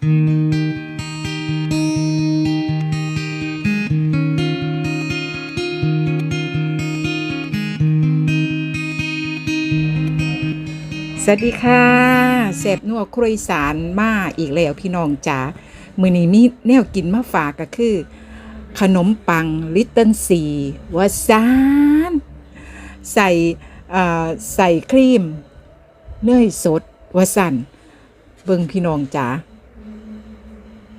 สวัสดีค่ะแสบนัวครัวอีสารมาอีกแล้วพี่น้องจ๋ามือนี้มีแนวกินมาฝากก็คือ ขนมปังลิตเติ้ลซีวาซานใส่ใส่ครีม เนยสดวาสันเบิ่งพี่น้องจ๋า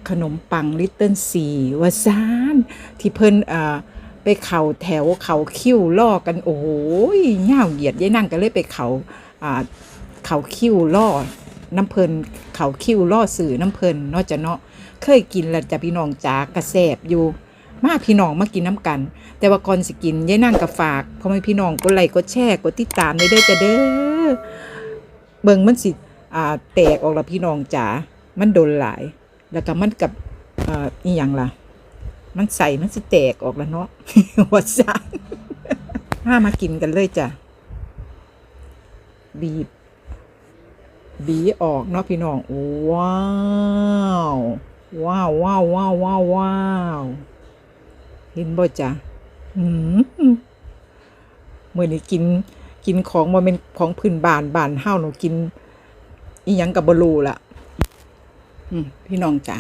ขนมปังลิตเติ้ลซีวาซานที่เพิ่นอ่อไปเข่าแถวเขาคิ้วล่อกันโอ้โหเง่าเหยียดยายนั่งก็เลยไปเขาอ่าเขาคิ้วล่อน้ำเพลินเขาคิ้วล่อสื่อน้ำเพลินนอกจากเนาะเคยกินแล้วจะพี่น้องจ๋ากระแสบอยู่ มาพี่น้องมากินน้ำกัน แต่ว่าก่อนสิกินยายนั่งกับฝากพอแม่พี่น้องกดไลค์กดแชร์กดติดตามได้เด้อจ้ะเด้อเบิ่งมันสิอ่าแตกออกละพี่น้องจ๋ามันโดนหลาย แล้วก็มันกับอ่าอีหยังล่ะ มันใส่มันสิแตกออกแล้วเนาะหัวซานมามากินกันเลยจ้ะ บีบ บีออกเนาะพี่น้อง ว้าว ว้าวว้าวว้าวว้าวว้าวเห็นบ่จ้ะอืมมื่อนี้กินกินของมาเป็นของพื้นบ้านบ้านเฮาหนูกินอีหยังกับบรูล่ะ พี่น้องจ๋า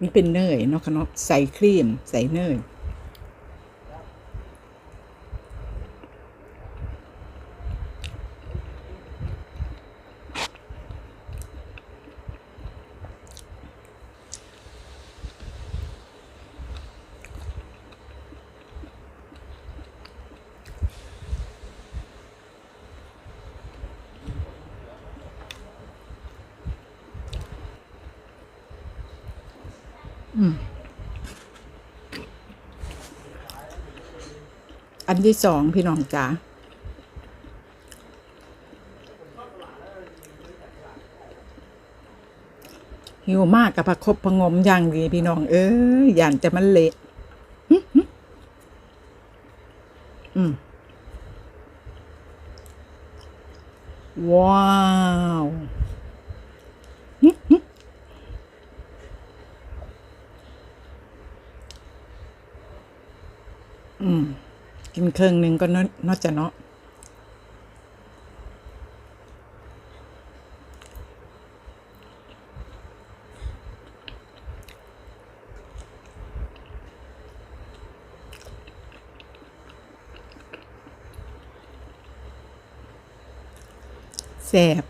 นี่เป็นเนยเนาะค่ะเนาะใส่ครีม ใส่เนย อันที่สองพี่น้องจ๋าหิวมากกับประคบประงมอย่างดีพี่น้อง เอ้ยย่านจะมันเละอืมว้าวหึหึอืม กินเครื่องหนึ่งก็นอะนอกจากเนาะแซ่บ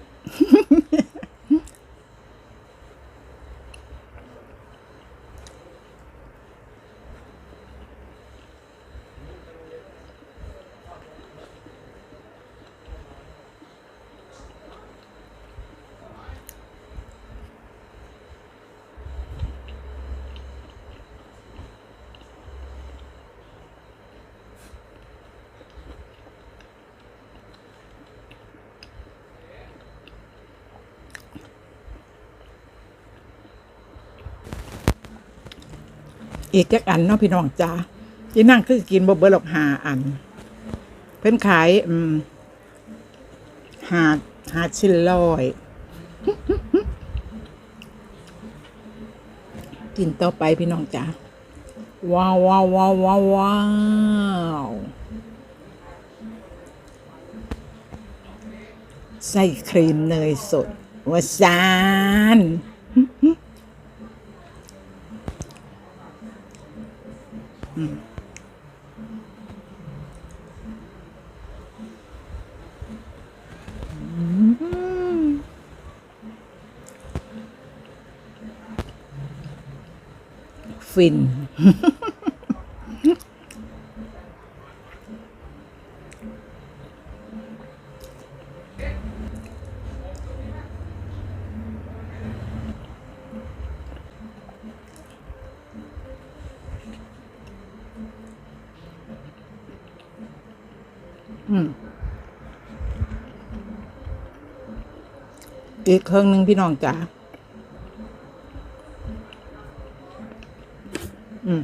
อีกจักอันเนาะพี่น้องจ้าที่นั่งคือกินบ่เบิดหรอกหาอัน เพิ่นขายอืมหาหาชิ้นร้อยกินต่อไปพี่น้องจ้าว้าวว้าวว้าวว้าววาวใส่ครีมเนยสดวาซาน ฟิน อืมอีกเครื่องหนึ่งพี่น้องจ๋าอืม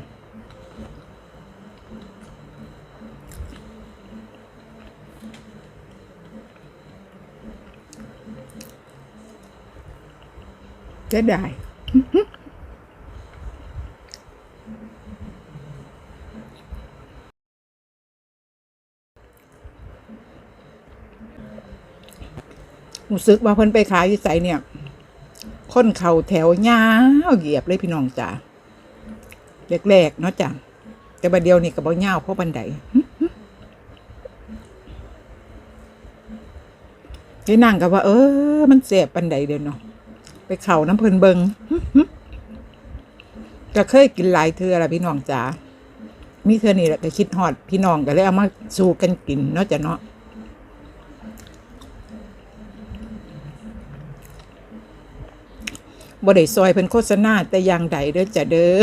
จะได้ รู้สึกว่าเพิ่นไปขายอยู่ไสเนี่ย คนเข่าแถวยาวเหยียบเลยพี่น้องจ๋าแรกๆเนาะจ้ะแต่บัดเดียวนี่ก็บ่ยาวเพราะบันไดที่นั่งก็ว่า เออ มันเสียบบันไดเดียวเนาะไปเข่าน้ำเพิ่นเบิงก็เคยกินหลายเทือละพี่น้องจ๋ามีเทือนี่แหละก็คิดฮอดพี่น้องก็เลยเอามาสู่กันกินเนาะจ้ะเนาะ บ่ได้ซอยเพิ่นโฆษณาแต่อย่างใดเด้อจ้ะเด้อ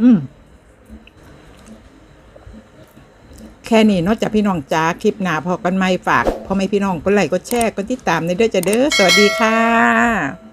อืมแค่นี้นอกจากพี่น้องจ้าคลิปหน้าพอกันไม่ฝากพ่อแม่พี่น้องก็ไลค์ก็แชร์ก็ติดตามในเด้อจะเด้อสวัสดีค่ะ